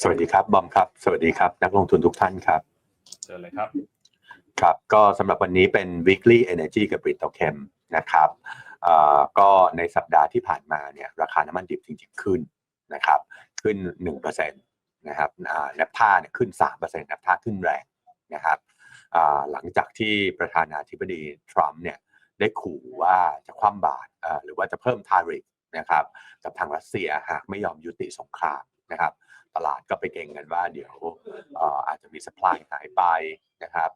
สวัสดีครับบอมครับ สวัสดีครับ นักลงทุนทุกท่านครับเชิญเลยครับครับ ก็สำหรับวันนี้เป็น weekly energy กับ Brit o c h e m นะครับเอ่อก็ในสัปดาห์ที่ผ่านมาเนี่ยราคาน้ำมันดิบจริงๆขึ้นนะครับขึ้น 1%นะครับอ่าแนปท่าเนี่ยขึ้น3%แนปท่าขึ้นแรงนะครับอ่าหลังจากที่ประธานาธิบดีทรัมป์เนี่ยได้ขู่ว่าจะคว่ำบาตรเอ่อหรือว่าจะเพิ่มทาริฟนะครับกับทางรัสเซียหากไม่ยอมยุติสงครามนะครับ ตลาดก็ไปเก่งกันว่าเดี๋ยวอาจจะมีสป라이หายไปนะครับ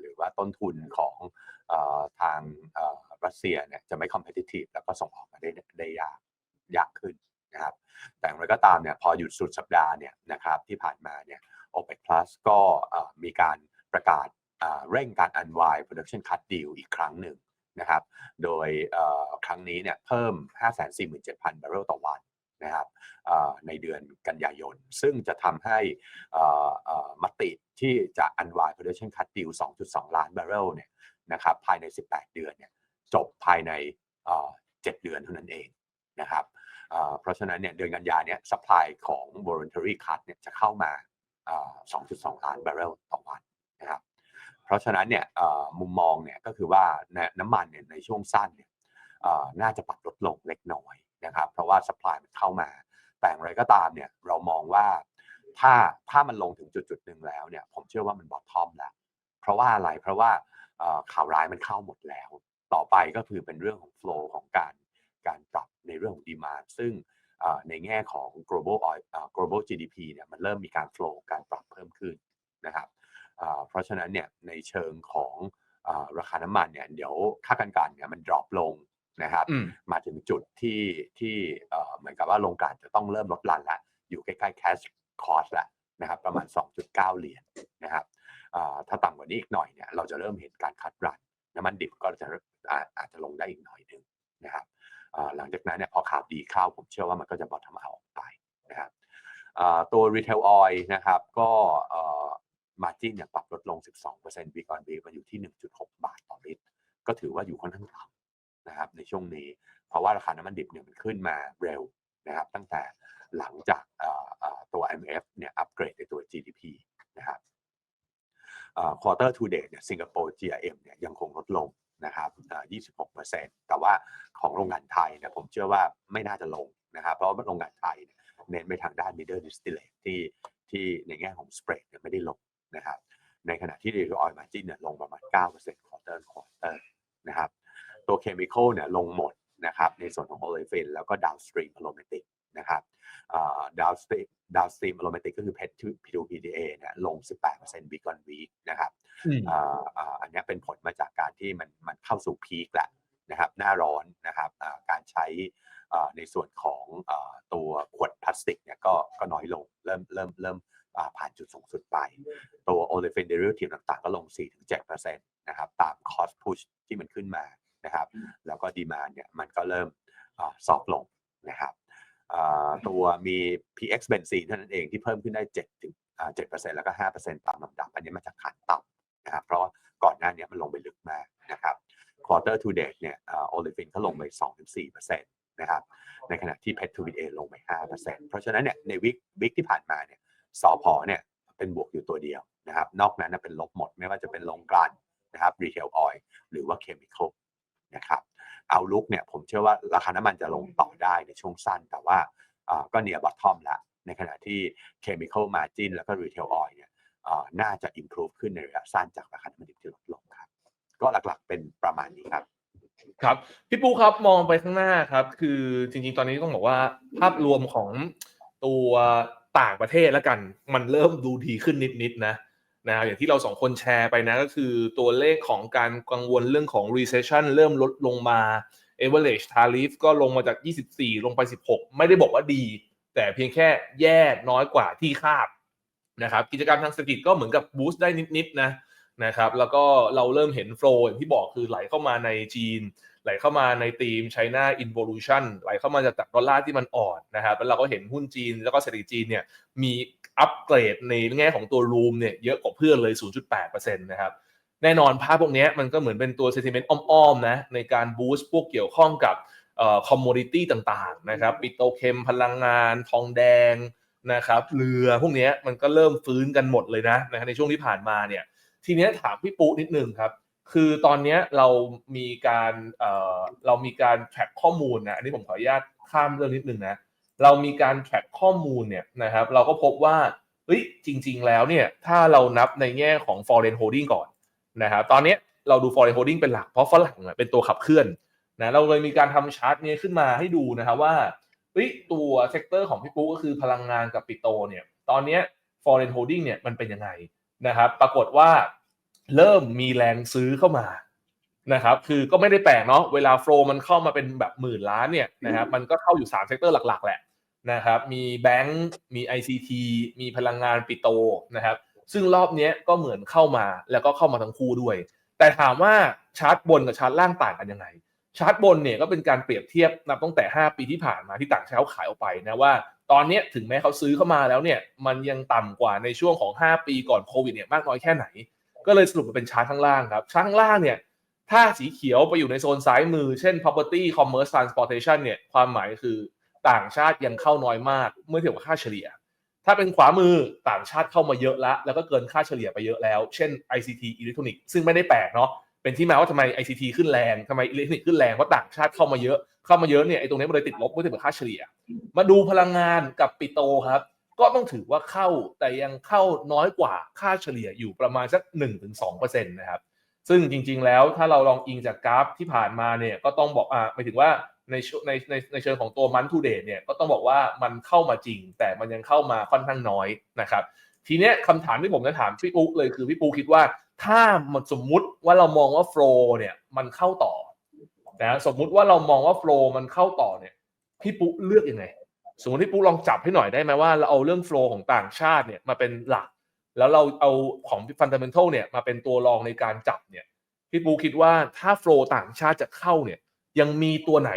หรือว่าต้นทุนของทางรัสเซียเนี่ยจะไม่ competitive แล้วก็ส่งออกมาได้ได้ยากยากขึ้นนะครับแต่อย่างไรก็ตามเนี่ยพอหยุดสุดสัปดาห์เนี่ยนะครับที่ผ่านมาเนี่ย OPEC Plus ก็มีการประกาศเร่งการ unwind production cut deal อีกครั้งหนึ่งนะครับ โดยครั้งนี้เนี่ยเพิ่ม 547,000 บาร์เรลต่อวัน นะครับในเดือนกันยายน ซึ่งจะทำให้มติที่จะ unwind production cut deal 2.2 ล้านบาร์เรลเนี่ยนะครับภายใน 18 เดือนเนี่ยจบภายในเอ่อ7เดือนเท่านั้นเองนะครับเพราะฉะนั้นเนี่ยเดือนกันยาเนี่ย supply ของ voluntary cut เนี่ยจะเข้ามา 2.2 ล้านบาร์เรลต่อวันนะครับเพราะฉะนั้นเนี่ยมุมมองเนี่ยก็คือว่าน้ำมันเนี่ยในช่วงสั้นเนี่ย น่าจะปรับลดลงเล็กน้อยนะครับ เพราะว่า supply มันเข้ามา แต่อย่างไรก็ตามเนี่ยเรามองว่าถ้าถ้ามันลงถึงจุดจุดหนึ่งแล้วเนี่ยผมเชื่อว่ามันบอททอมแล้วเพราะว่าอะไรเพราะว่าข่าวร้ายมันเข้าหมดแล้ว ต่อไปก็คือเป็นเรื่องของ flow ของการการปรับในเรื่องของ demand ซึ่งในแง่ของ global oil global GDP เนี่ยมันเริ่มมีการ flow การปรับเพิ่มขึ้นนะครับเพราะฉะนั้นเนี่ยในเชิงของอราคาน้ำมันเนี่ยเดี๋ยวค่าการกันเนี่ยมัน drop ลง นะครับอืมมาถึงจุดที่ที่เอ่อเหมือนกับว่าโรงกลั่นจะต้องเริ่มลดลันแล้วอยู่ใกล้ๆ cash cost แล้วนะครับ ประมาณ 2.9 เหรียญนะครับเอ่อถ้าต่ำกว่านี้อีกหน่อยเนี่ยเราจะเริ่มเห็นการคัดรันน้ำมันดิบก็จะอาอาจจะลงได้อีกหน่อยหนึ่งนะครับเอ่อหลังจากนั้นเนี่ยพอข่าวดีเข้าผมเชื่อว่ามันก็จะบอททอมเอาไปนะครับเอ่อตัว retail oil นะครับ ก็เอ่อ margin เนี่ยปรับลดลง 12% week on week มาอยู่ที่ 1.6 บาทต่อลิตร ก็ถือว่าอยู่ค่อนข้างต่ำ นะครับในช่วงนี้ เพราะว่าราคาน้ำมันดิบเนี่ยมันขึ้นมาเร็วนะครับตั้งแต่หลังจากตัว IMF เนี่ยอัปเกรดในตัว GDP นะครับเอ่อ quarter to date เนี่ยสิงคโปร์ GRM เนี่ยยังคงลดลงนะครับ26%แต่ว่าของโรงงานไทยเนี่ยผมเชื่อว่าไม่น่าจะลงนะครับ เพราะว่าโรงงานไทยเน้นไปทางด้าน middle distillate ที่ที่ในแง่ของ spread เนี่ยไม่ได้ลงนะครับ ในขณะที่ retail oil margin เนี่ยลงประมาณ 9% quarter quarter นะครับ ตัวเคมีคอลเนี่ยลงหมดนะครับในส่วนของโอเลฟินแล้วก็ดาวสตรีมอะโรเมติกนะครับดาวสตรีมดาวสตรีมอะโรเมติกก็คือเพชร P2PDA เนี่ยลง 18%วีกอนวีนะครับอืมอ่าอ่าอันเนี้ยเป็นผลมาจากการที่มันมันเข้าสู่พีคแล้วนะครับหน้าร้อนนะครับอ่าการใช้อ่าในส่วนของอ่าตัวขวดพลาสติกเนี่ยก็ก็น้อยลงเริ่มเริ่มเริ่มอ่าผ่านจุดสูงสุดไป ตัวโอเลฟินเดริเวทีฟต่างๆ ก็ลง 4-7%นะครับตามคอสพุชที่มันขึ้นมา นะครับ แล้วก็ดีมาเนี่ยมันก็เริ่มซอฟลงนะครับอ่าตัวมี PX เบนซีนเท่านั้นเองที่เพิ่มขึ้นได้7ถึงอ่า7%แล้วก็ 5%ตามลำดับ อันนี้มาจากขาต่ำนะครับ เพราะว่าก่อนหน้านี้มันลงไปลึกมากนะครับ quarter to date เนี่ยโอลิฟินเขาลงไป 2-4%นะครับ ในขณะที่เพชรทูวิเอลงไป 5%เพราะฉะนั้นเนี่ยในวิกวิกที่ผ่านมาเนี่ยสอพอเนี่ยเป็นบวกอยู่ตัวเดียวนะครับ นอกนั้นนะเป็นลบหมดไม่ว่าจะเป็นโรงกลั่นนะครับรีเทลออยล์หรือว่าเคมีคอล นะครับเอาลุกเนี่ยผมเชื่อว่าราคาน้ำมันจะลงต่อได้ในช่วงสั้น แต่ว่าอ่าก็เนียบอททอมแล้วในขณะที่เคมีคอลมาจินแล้วก็รีเทลออยล์เนี่ยอ่าน่าจะ improve ขึ้นในระยะสั้นจากราคาน้ำมันดิบที่ลดลงครับ ก็หลักๆเป็นประมาณนี้ครับครับพี่ปูครับมองไปข้างหน้าครับ คือจริงๆ ตอนนี้ต้องบอกว่าภาพรวมของตัวต่างประเทศแล้วกัน มันเริ่มดูดีขึ้นนิดๆนะ นะครับอย่างที่เราสองคนแชร์ไปนะก็คือตัวเลขของการกังวลเรื่องของ recession เริ่มลดลงมา average tariff ก็ลงมาจาก 24 ลงไป 16 ไม่ได้บอกว่าดี แต่เพียงแค่แย่น้อยกว่าที่คาดนะครับกิจกรรมทางเศรษฐกิจก็เหมือนกับบูสต์ได้นิดๆนะนะครับแล้วก็เราเริ่มเห็นโฟล์อย่างที่บอกคือไหลเข้ามาในจีน ไหลเข้ามาในธีม China Involution ไหลเข้ามาจากดอลลาร์ที่มันอ่อนนะครับแล้วเราก็เห็นหุ้นจีนแล้วก็เศรษฐกิจจีนเนี่ยมี อัปเกรดในแง่ของตัวรูมเนี่ยเยอะกว่าเพื่อนเลย 0.8%นะครับแน่นอนภาพพวกนี้มันก็เหมือนเป็นตัว sentiment อ้อมๆนะในการบูสต์พวกเกี่ยวข้องกับเอ่อ commodity ต่างๆนะครับปิโตเคมพลังงาน ทองแดงนะครับเรือพวกนี้มันก็เริ่มฟื้นกันหมดเลยนะนะในช่วงที่ผ่านมาเนี่ยทีนี้ถามพี่ปุ๊นิดนึงครับ คือตอนนี้เรามีการเอ่อเรามีการแทร็กข้อมูลนะอันนี้ผมขออนุญาตข้ามเรื่องนิดนึงนะ เรามีการแทร็กข้อมูลเนี่ยนะครับเราก็พบว่าเฮ้ยจริง ๆ แล้วเนี่ยถ้าเรานับในแง่ของ foreign holding ก่อนนะครับตอนนี้เราดู foreign holding เป็นหลักเพราะฝรั่งเป็นตัวขับเคลื่อนนะเราเลยมีการทำชาร์ตนี้ขึ้นมาให้ดูนะครับว่าเฮ้ยตัวเซกเตอร์ของพี่ปุ๊ก็คือพลังงานกับปิโตเนี่ยตอนนี้ foreign holding เนี่ยมันเป็นยังไงนะครับปรากฏว่าเริ่มมีแรงซื้อเข้ามา นะครับคือก็ไม่ได้แปลกเนาะเวลาโฟลมันเข้ามาเป็นแบบหมื่นล้านเนี่ยนะครับมันก็เข้าอยู่3เซกเตอร์หลักๆ แหละนะครับมีแบงก์มี ICT มีพลังงานปิโตรนะครับซึ่งรอบเนี้ยก็เหมือนเข้ามาแล้วก็เข้ามาทั้งคู่ด้วย แต่ถามว่าชาร์ตบนกับชาร์ตล่างต่างกันยังไง ชาร์ตบนเนี่ยก็เป็นการเปรียบเทียบนับตั้งแต่ 5 ปีที่ผ่านมาที่ต่างชาติเขาขายออกไปนะว่า ตอนเนี้ยถึงแม้เขาซื้อเข้ามาแล้วเนี่ยมันยังต่ำกว่าในช่วงของ 5 ปีก่อนโควิดเนี่ยมากน้อยแค่ไหน ก็เลยสรุปมาเป็นชาร์ตข้างล่างครับชาร์ตข้างล่างเนี่ย ถ้าสีเขียวไปอยู่ในโซนซ้ายมือ เช่น property commerce transportation เนี่ย ความหมายคือต่างชาติยังเข้าน้อยมาก เมื่อเทียบกับค่าเฉลี่ย ถ้าเป็นขวามือต่างชาติเข้ามาเยอะแล้วแล้วก็เกินค่าเฉลี่ยไปเยอะแล้ว เช่น ICT อิเล็กทรอนิกส์ซึ่งไม่ได้แปลกเนาะ เป็นที่มาว่าทำไม ICT ขึ้นแรงทำไมอิเล็กทรอนิกส์ขึ้นแรงเพราะต่างชาติเข้ามาเยอะ เข้ามาเยอะเนี่ย ไอ้ตรงนี้มันเลยติดลบเมื่อเทียบกับค่าเฉลี่ย มาดูพลังงานกับปิโตครับ ก็ต้องถือว่าเข้า แต่ยังเข้าน้อยกว่าค่าเฉลี่ยอยู่ประมาณสัก1-2%นะครับ ซึ่งจริง ๆ แล้วถ้าเราลองอิงจากกราฟที่ผ่านมาเนี่ยก็ต้องบอกอ่าหมายถึงว่าในช่วในในในเชิงของตัวมันทูเดทเนี่ยก็ต้องบอกว่ามันเข้ามาจริง แต่มันยังเข้ามาค่อนข้างน้อยนะครับทีเนี้ยคำถามที่ผมจะถามพี่ปุ๊เลยคือพี่ปุ๊คิดว่าถ้ามันสมมุติว่าเรามองว่าโฟล์เนี่ยมันเข้าต่อนะสมมุติว่าเรามองว่าโฟล์มันเข้าต่อเนี่ยพี่ปุ๊เลือกยังไงสมมติพี่ปุ๊ลองจับให้หน่อยได้ไหมว่าเราเอาเรื่องโฟล์ของต่างชาติเนี่ยมาเป็นหลัก แล้วเราเอาของฟันเดเมนทัลเนี่ยมาเป็นตัวรองในการจับเนี่ยพี่ปูคิดว่าถ้าโฟลต่างชาติจะเข้าเนี่ย ยังมีตัวไหน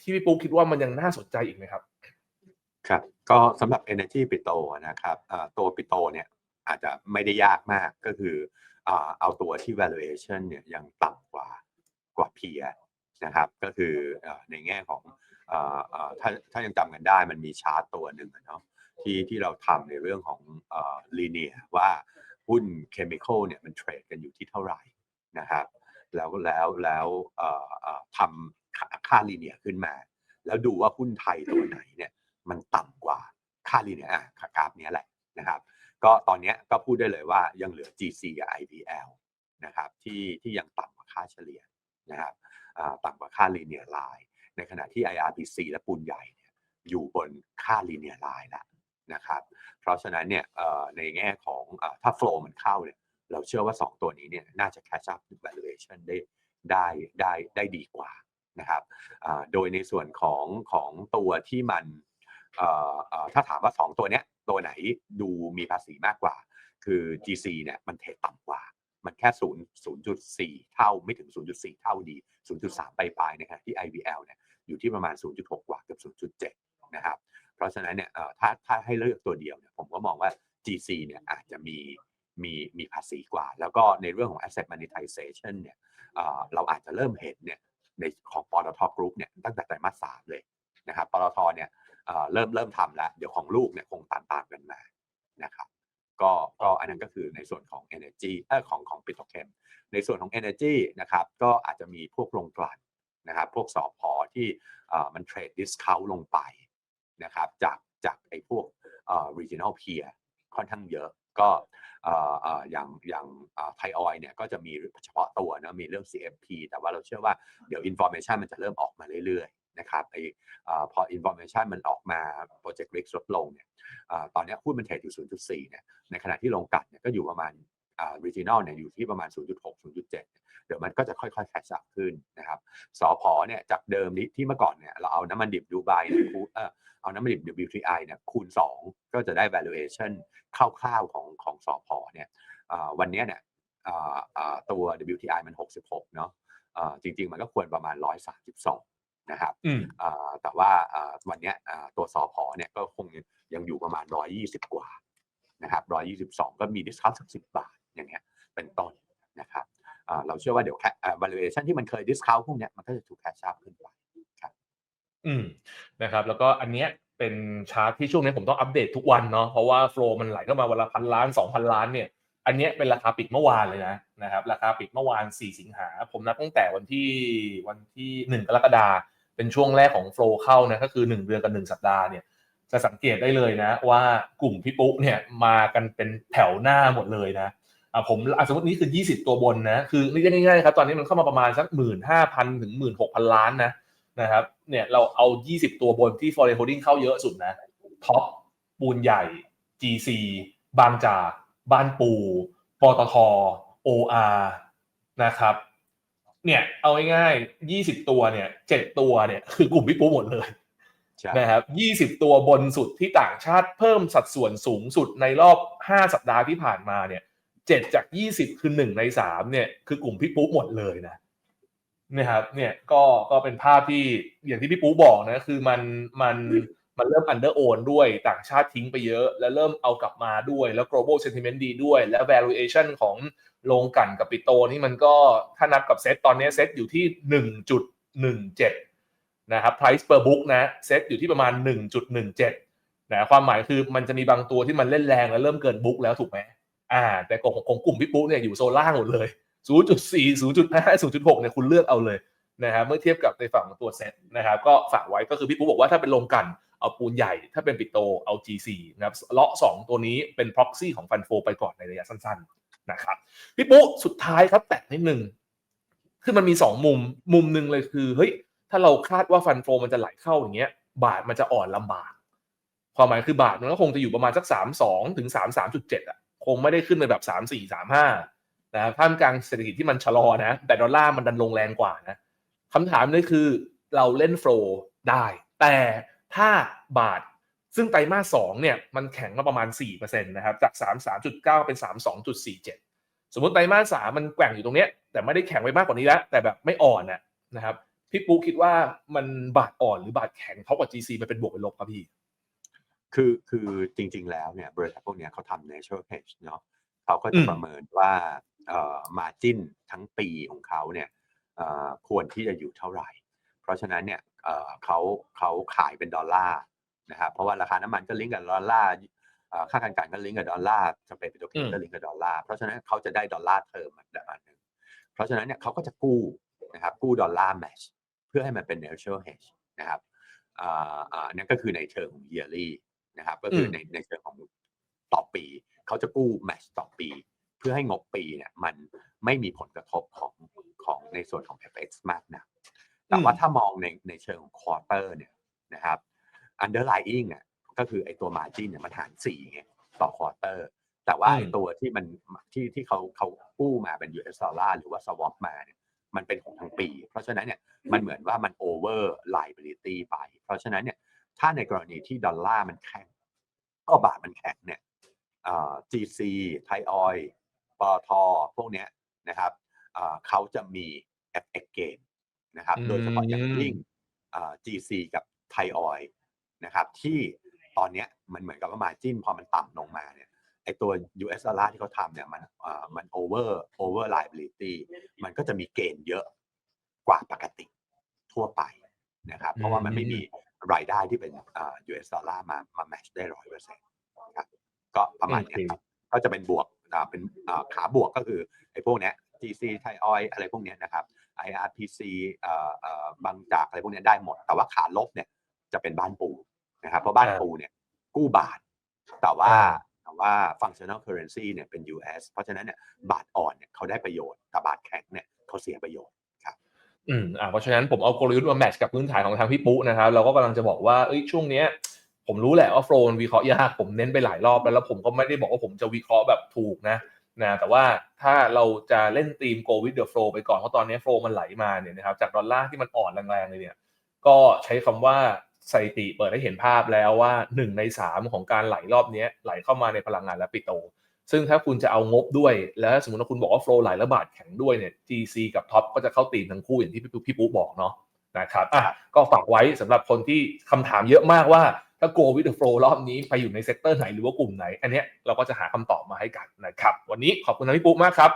ที่พี่ปูคิดว่ามันยังน่าสนใจอีกไหมครับ ครับ ก็สำหรับ Energy ปิโตนะครับอ่าตัวปิโตเนี่ยอาจจะไม่ได้ยากมากก็คือเอาตัวที่ valuation เนี่ยยังต่ำกว่ากว่า peer นะครับ ก็คือในแง่ของถ้าถ้ายังจำกันได้มันมีชาร์ตตัวหนึ่งอะเนาะ ที่ที่เราทำในเรื่องของอ่า linear ว่าหุ้น chemical เนี่ยมันเทรดกันอยู่ที่เท่าไหร่นะครับแล้วแล้วแล้วทำค่าค่า linear ขึ้นมา แล้วดูว่าหุ้นไทยตัวไหนเนี่ยมันต่ำกว่าค่าลีเนียอะกราฟนี้แหละนะครับก็ตอนนี้ก็พูดได้เลยว่ายังเหลือ GC กับ IBL นะครับที่ที่ยังต่ำกว่าค่าเฉลี่ยนะครับต่ำกว่าค่าลีเนียไลน์ในขณะที่ IRPC และปูนใหญ่เนี่ยอยู่บนค่าลีเนียไลน์แล้ว นะครับเพราะฉะนั้นเนี่ยในแง่ของถ้า flow มันเข้าเนี่ยเราเชื่อว่า 2 ตัวนี้เนี่ยน่าจะ catch up valuation ได้ได้ได้ได้ดีกว่านะครับโดยในส่วนของของตัวที่มันถ้าถามว่า 2 ตัวเนี้ยตัวไหนดูมีภาษีมากกว่า คือ GC เนี่ยมันเทดต่ำกว่า มันแค่ 0 0.4 เท่าไม่ถึง 0.4 เท่าดี 0.3 ปลายๆนะครับที่ IVL เนี่ยอยู่ที่ประมาณ 0.6 กว่าเกือบ0.7 นะครับ เพราะฉะนั้นเนี่ยถ้าถ้าให้เลือกตัวเดียวเนี่ยผมก็มองว่า GC เนี่ยอาจจะมีมีมีภาษีกว่า แล้วก็ในเรื่องของ asset monetization เนี่ยเเราอาจจะเริ่มเห็นเนี่ยในของปตทกรุ๊ปเนี่ยตั้งแต่ไตรมาสสามเลยนะครับปตทเนี่ยเเริ่มเริ่มทำแล้ว เดี๋ยวของลูกเนี่ยคงตามตามกันมานะครับก็ก็อันนั้นก็คือในส่วนของ energy เออของของปิโตรเคมในส่วนของ energy นะครับก็อาจจะมีพวกโรงกลั่นนะครับพวกสอพอที่มันเทรดดิสคาวลงไป นะครับจากจากไอ้พวกเอ่อ regional peer ค่อนข้างเยอะก็อย่างอย่างไทยออยเนี่ยก็จะมีเฉพาะตัวนะมีเรื่อง CFP แต่ว่าเราเชื่อว่าเดี๋ยว information มันจะเริ่มออกมาเรื่อยๆนะครับไอเอ่อพอ information มันออกมา project risk ลดลงเนี่ยอตอนนี้หุ้นมันเทรดอยู่ 0.4เนี่ยในขณะที่ลงกันเนี่ยก็อยู่ประมาณ อ่า regional เนี่ยอยู่ที่ประมาณ 0.6 0.7 เดี๋ยวมันก็จะค่อยๆ catch up ขึ้นนะครับสอพอเนี่ยจากเดิมนี้ที่เมื่อก่อนเนี่ยเราเอาน้ำมันดิบดูไบเนี่ยคูเออเอาน้ำมันดิบ WTI เนี่ยคูณ 2 ก็จะได้ valuation คร่าวๆของของสอพอเนี่ยอ่าวันเนี้ยเนี่ยอ่าอ่าตัว WTI มัน 66 เนาะอ่าจริงๆ มันก็ควรประมาณ 132 นะครับอืมอ่าแต่ว่าอ่าวันเนี้ยอ่าตัวสอพอเนี่ยก็คงยังอยู่ประมาณ 120 กว่านะครับ122 ก็มี discount สัก10 บาท อย่างเงี้ยเป็นต้นนะครับเราเชื่อว่าเดี๋ยวแค่ valuation ที่มันเคย discount พวกเนี้ยมันก็จะถูก catch up ขึ้นไปครับอืมนะครับ แล้วก็อันเนี้ยเป็นชาร์ตที่ช่วงนี้ผมต้องอัปเดตทุกวันเนาะเพราะว่าโฟลมันไหลเข้ามาวันละพันล้านสองพันล้านเนี่ยอันเนี้ยเป็นราคาปิดเมื่อวานเลยนะนะครับ ราคาปิดเมื่อวาน 4 สิงหา ผมนับตั้งแต่วันที่วันที่ 1 กรกฎาเป็นช่วงแรกของโฟล์เข้านะก็คือ 1 เดือนกับ 1 สัปดาห์เนี่ยจะสังเกตได้เลยนะ ว่ากลุ่มพี่ปุ๊เนี่ยมากันเป็นแถวหน้าหมดเลยนะ อะผมอะสมมตินี้คือ 20 ตัวบนนะ คือนี่ง่ายๆครับ ตอนนี้มันเข้ามาประมาณสักหมื่นห้าพันถึงหมื่นหกพันล้านนะนะครับ เนี่ยเราเอา 20 ตัวบนที่ foreign holding เข้าเยอะสุดนะท็อปปูนใหญ่ GC บางจาก บ้านปู ปตท OR นะครับ เนี่ยเอาง่ายๆ20 ตัวเนี่ย7ตัวเนี่ยคือกลุ่มพี่ปูหมดเลยใช่นะครับ20 ตัวบนสุดที่ต่างชาติเพิ่มสัดส่วนสูงสุดในรอบ 5 สัปดาห์ที่ผ่านมาเนี่ย 7จาก20คือ1ใน3เนี่ยคือกลุ่มพี่ปูหมดเลยนะเนี่ยครับเนี่ยก็ก็เป็นภาพที่อย่างที่พี่ปูบอกนะคือมันมันมันเริ่ม under own ด้วยต่างชาติทิ้งไปเยอะ แล้วเริ่มเอากลับมาด้วยแล้ว global sentiment ดีด้วย แล้ว valuation ของโรงกันกับปิโตนี่มันก็ถ้านับกับเซตตอนนี้เซตอยู่ที่ 1.17 นะครับ price per book นะเซตอยู่ที่ประมาณ 1.17นะความหมายคือมันจะมีบางตัวที่มันเล่นแรงแล้วเริ่มเกินบุ๊กแล้วถูกไหม อ่า แต่ของของกลุ่มพี่ปุ๊เนี่ยอยู่โซนล่างหมดเลย 0.4 0.5 0.6เนี่ยคุณเลือกเอาเลยนะครับเมื่อเทียบกับในฝั่งของตัวเซ็ตนะครับ ก็ฝากไว้ก็คือพี่ปุ๊บอกว่าถ้าเป็นโรงกันเอาปูนใหญ่ ถ้าเป็นปิโตเอา GC นะครับเลาะ 2 ตัวนี้เป็น proxy ของฟันโฟไปก่อนในระยะสั้นๆนะครับพี่ปุ๊สุดท้ายครับแตะนิดนึงคือมันมี 2 มุมมุมหนึ่งเลยคือเฮ้ยถ้าเราคาดว่าฟันโฟมันจะไหลเข้าอย่างเงี้ย บาทมันจะอ่อนลำบาก ความหมายคือบาทมันก็คงจะอยู่ประมาณสักสามสองถึงสามสามจุดเจ็ดอะ คงไม่ได้ขึ้นไปแบบสามสี่สามห้านะครับท่ามกลางเศรษฐกิจที่มันชะลอนะ แต่ดอลลาร์มันดันลงแรงกว่านะคำถามเลยคือเราเล่นโฟลได้ แต่ถ้าบาทซึ่งไตรมาสสองเนี่ยมันแข็งมาประมาณ4%นะครับจาก 33.9 เป็น 32.47 สมมติไตรมาสสามมันแกว่งอยู่ตรงเนี้ยแต่ไม่ได้แข็งไปมากกว่านี้แล้ว แต่แบบไม่อ่อนนะนะครับพี่ปูคิดว่ามันบาทอ่อนหรือบาทแข็งเท่ากับ GC มันเป็นบวกเป็นลบครับพี่ คือคือจริง ๆ แล้วเนี่ยบริษัทพวกเนี้ยเขาทำ natural hedge เนาะเขาก็อืจะมประเมินว่าเอ่อ margin ทั้งปีของเขาเนี่ยเอ่อควรที่จะอยู่เท่าไหร่ เพราะฉะนั้นเนี่ยเอ่อเขาเขาขายเป็นดอลลาร์นะครับเพราะว่าราคาน้ำมันก็ลิงก์กับดอลลาร์เอ่อค่าการกันก็ลิงก์กับดอลลาร์สเปนปิโตรเคมก็ลิงก์กับดอลลาร์เพราะฉะนั้นเขาจะได้ดอลลาร์เทอมมาแบบอันหนึ่งเพราะฉะนั้นเนี่ยเขาก็จะกู้นะครับกู้ดอลลาร์แมชเพื่อให้มันเป็น natural hedge นะครับอ่าอ่านั่นก็คือในเชิงของ yearly นะครับ ก็คือมในในเชิงของต่อปี เขาจะกู้แมชต่อปี เพื่อให้งบปีเนี่ยมันไม่มีผลกระทบของของในส่วนของ FX มากนะแต่ว่าถ้ามองในในเชิงของควอเตอร์เนี่ยนะครับ underlying อะก็คือไอตัว margin เนี่ยมันหาร4ไงต่อควอเตอร์แต่ว่าอืมไอตัวที่มันที่ที่เขาเขากู้มาเป็น US dollar หรือว่า swap มาเนี่ยมันเป็นของทั้งปี เพราะฉะนั้นเนี่ยมันเหมือนว่ามัน over liability ไป เพราะฉะนั้นเนี่ย ถ้าในกรณีที่ดอลลาร์มันแข็งก็บาทมันแข็งเนี่ยเอ่อ GC ไทยออยปตทพวกเนี้ยนะครับเอ่อเขาจะมี FX gain นะครับอืมโดยเฉพาะอย่างยิ่งเอ่อ GC กับไทยออยนะครับ ที่ตอนเนี้ยมันเหมือนกับว่า margin พอมันต่ำลงมาเนี่ยไอตัว US ดอลลาร์ที่เขาทำเนี่ยมันเอ่อมัน over over liability มันก็จะมีเกณฑ์เยอะกว่าปกติทั่วไปนะครับ เพราะว่ามันไม่มี รายได้ที่เป็นเอ่อ US ดอลลาร์มามา match ได้ร้อยเปอร์เซ็นต์ครับก็ประมาณเนี้ยครับก็จะเป็นบวกอ่าเป็นอ่าขาบวกก็คือไอ้พวกเนี้ย GC ไทยออยอะไรพวกเนี้ยนะครับ IRPC เอ่อเอ่อบางจากอะไรพวกเนี้ยได้หมด แต่ว่าขาลบเนี่ยจะเป็นบ้านปูนะครับเพราะบ้านอ่าปูเนี่ยกู้บาท แต่ว่าอ่าแต่ว่า functional currency เนี่ยเป็น US เพราะฉะนั้นเนี่ยบาทอ่อนเนี่ยเขาได้ประโยชน์แต่บาทแข็งเนี่ยเขาเสียประโยชน์ อืมอ่าเพราะฉะนั้นผมเอากลยุทธ์มาแมทช์กับพื้นฐานของทางพี่ปุ๊นะครับเราก็กำลังจะบอกว่าเอ้ยช่วงเนี้ยผมรู้แหละว่าโฟล์วิเคราะห์ยากผมเน้นไปหลายรอบแล้วแล้วผมก็ไม่ได้บอกว่าผมจะวิเคราะห์แบบถูกนะนะแต่ว่าถ้าเราจะเล่นทีม go with the flow ไปก่อนเพราะตอนนี้โฟล์มันไหลมาเนี่ยนะครับจากดอลลาร์ที่มันอ่อนแรงๆเลยเนี่ยก็ใช้คำว่าสถิติเปิดให้เห็นภาพแล้วว่า 1 ใน 3 ของการไหลรอบนี้ไหลเข้ามาในพลังงานและปิโต ซึ่งถ้าคุณจะเอางบด้วย แล้วสมมติว่าคุณบอกว่าโฟล์ไหลและบาทแข็งด้วยเนี่ย GC กับท็อปก็จะเข้าตีมทั้งคู่อย่างที่พี่ปุ๊พี่ปุ๊บอกเนาะนะครับอะก็ฝากไว้สำหรับคนที่คำถามเยอะมากว่าถ้า go with the flow รอบนี้ไปอยู่ในเซกเตอร์ไหนหรือว่ากลุ่มไหน อันเนี้ยเราก็จะหาคำตอบมาให้กันนะครับ วันนี้ขอบคุณนะพี่ปุ๊มากครับ